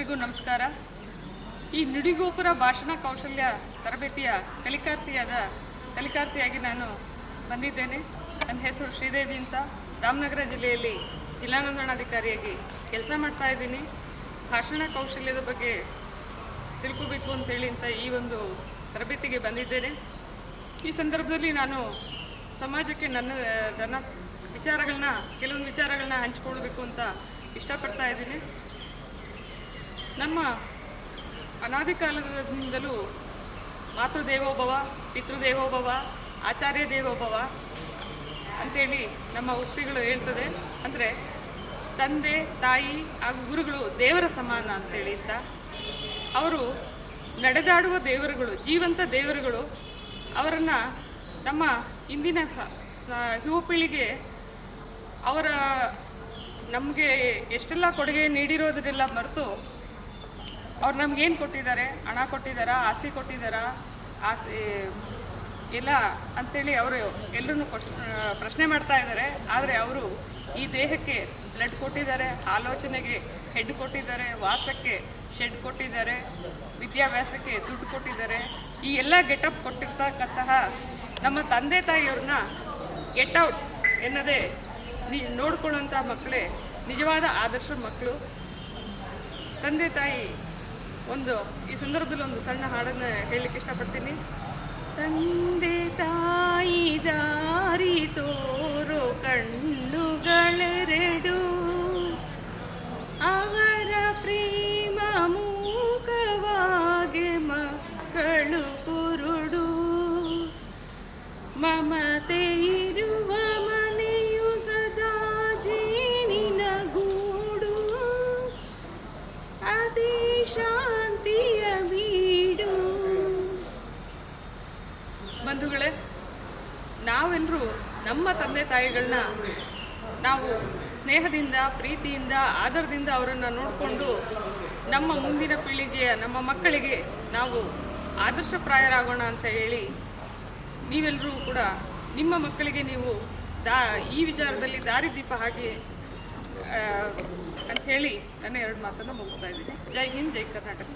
ಎಲ್ರಿಗೂ ನಮಸ್ಕಾರ. ಈ ನುಡಿಗೋಪುರ ಭಾಷಣ ಕೌಶಲ್ಯ ತರಬೇತಿಯ ಕಲಿಕಾರ್ಥಿಯಾದ ಕಲಿಕಾರ್ಥಿಯಾಗಿ ನಾನು ಬಂದಿದ್ದೇನೆ. ನನ್ನ ಹೆಸರು ಶ್ರೀದೇವಿ ಅಂತ. ರಾಮನಗರ ಜಿಲ್ಲೆಯಲ್ಲಿ ಜಿಲ್ಲಾ ನೋಂದಣಾಧಿಕಾರಿಯಾಗಿ ಕೆಲಸ ಮಾಡ್ತಾ ಇದ್ದೀನಿ. ಭಾಷಣ ಕೌಶಲ್ಯದ ಬಗ್ಗೆ ತಿಳ್ಕೋಬೇಕು ಅಂತೇಳಿ ಅಂತ ಈ ಒಂದು ತರಬೇತಿಗೆ ಬಂದಿದ್ದೇನೆ. ಈ ಸಂದರ್ಭದಲ್ಲಿ ನಾನು ಸಮಾಜಕ್ಕೆ ನನ್ನ ನನ್ನ ವಿಚಾರಗಳನ್ನ, ಕೆಲವೊಂದು ವಿಚಾರಗಳನ್ನ ಹಂಚ್ಕೊಳ್ಬೇಕು ಅಂತ ಇಷ್ಟಪಡ್ತಾ ಇದ್ದೀನಿ. ನಮ್ಮ ಅನಾದಿ ಕಾಲದಿಂದಲೂ ಮಾತೃದೇವೋಭವ, ಪಿತೃದೇವೋಭವ ಆಚಾರ್ಯ ದೇವೋಭವ ಅಂತೇಳಿ ನಮ್ಮ ಉಕ್ತಿಗಳು ಹೇಳ್ತದೆ. ಅಂದರೆ ತಂದೆ, ತಾಯಿ ಹಾಗೂ ಗುರುಗಳು ದೇವರ ಸಮಾನ ಅಂತೇಳಿ ಅಂತ. ಅವರು ನಡೆದಾಡುವ ದೇವರುಗಳು, ಜೀವಂತ ದೇವರುಗಳು, ಅವರನ್ನು ನಮ್ಮ ಇಂದಿನ ಯುವ ಪೀಳಿಗೆ ಅವರ ನಮಗೆ ಎಷ್ಟೆಲ್ಲ ಕೊಡುಗೆ ನೀಡಿರೋದನ್ನೆಲ್ಲ ಮರೆತು ಅವ್ರು ನಮ್ಗೇನು ಕೊಟ್ಟಿದ್ದಾರೆ? ಹಣ ಕೊಟ್ಟಿದ್ದಾರಾ? ಆಸ್ತಿ ಕೊಟ್ಟಿದ್ದಾರಾ? ಆಸ್ತಿ, ಇಲ್ಲ ಅಂತೇಳಿ ಅವರು ಎಲ್ಲರೂ ಪ್ರಶ್ನೆ ಮಾಡ್ತಾ ಇದ್ದಾರೆ. ಆದರೆ ಅವರು ಈ ದೇಹಕ್ಕೆ ಬ್ಲಡ್ ಕೊಟ್ಟಿದ್ದಾರೆ, ಆಲೋಚನೆಗೆ ಹೆಡ್ ಕೊಟ್ಟಿದ್ದಾರೆ, ವಾಸಕ್ಕೆ ಶೆಡ್ ಕೊಟ್ಟಿದ್ದಾರೆ, ವಿದ್ಯಾಭ್ಯಾಸಕ್ಕೆ ದುಡ್ಡು ಕೊಟ್ಟಿದ್ದಾರೆ. ಈ ಎಲ್ಲ ಗೆಟಪ್ ಕೊಟ್ಟಿರ್ತಕ್ಕಂತಹ ನಮ್ಮ ತಂದೆ ತಾಯಿಯವ್ರನ್ನ ಗೆಟ್ ಔಟ್ ಎನ್ನದೇ ನೋಡ್ಕೊಳ್ಳುವಂಥ ಮಕ್ಕಳೇ ನಿಜವಾದ ಆದರ್ಶ ಮಕ್ಕಳು. ತಂದೆ ತಾಯಿ ಒಂದು ಈ ಸಂದರ್ಭದಲ್ಲಿ ಒಂದು ಸಣ್ಣ ಹಾಡನ್ನು ಹೇಳಲಿಕ್ಕೆ ಇಷ್ಟಪಡ್ತೀನಿ ತಂದೆ ತಾಯಿ ದಾರಿ ತೋರೋ ಕಣ್ಣುಗಳೆರಡು ಅವರ ಪ್ರೇಮ ಮೂಕವಾಗಿ ಮಕ್ಕಳು ಕುರುಡು ಮಮತೆ ಇರುವ ಮನೆಯು ಸದಾ ಜೇನಿನ ಗೂಡು ಅದೇ ಬಂಧುಗಳೇ ನಾವೆಲ್ಲರೂ ನಮ್ಮ ತಂದೆ ತಾಯಿಗಳನ್ನ ನಾವು ಸ್ನೇಹದಿಂದ, ಪ್ರೀತಿಯಿಂದ, ಆದರದಿಂದ ಅವರನ್ನು ನೋಡಿಕೊಂಡು ನಮ್ಮ ಮುಂದಿನ ಪೀಳಿಗೆಯ, ನಮ್ಮ ಮಕ್ಕಳಿಗೆ ನಾವು ಆದರ್ಶಪ್ರಾಯರಾಗೋಣ ಅಂತ ಹೇಳಿ ನೀವೆಲ್ಲರೂ ಕೂಡ ನಿಮ್ಮ ಮಕ್ಕಳಿಗೆ ನೀವು ದಾ, ಈ ವಿಚಾರದಲ್ಲಿ ದಾರಿದೀಪ ಹಾಕಿ ಅಂಥೇಳಿ ನನ್ನ ಎರಡು ಮಾತನ್ನು ಮುಗಿಸ್ತಾ ಇದ್ದೀನಿ. ಜೈ ಹಿಂದ್, ಜೈ ಕರ್ನಾಟಕ.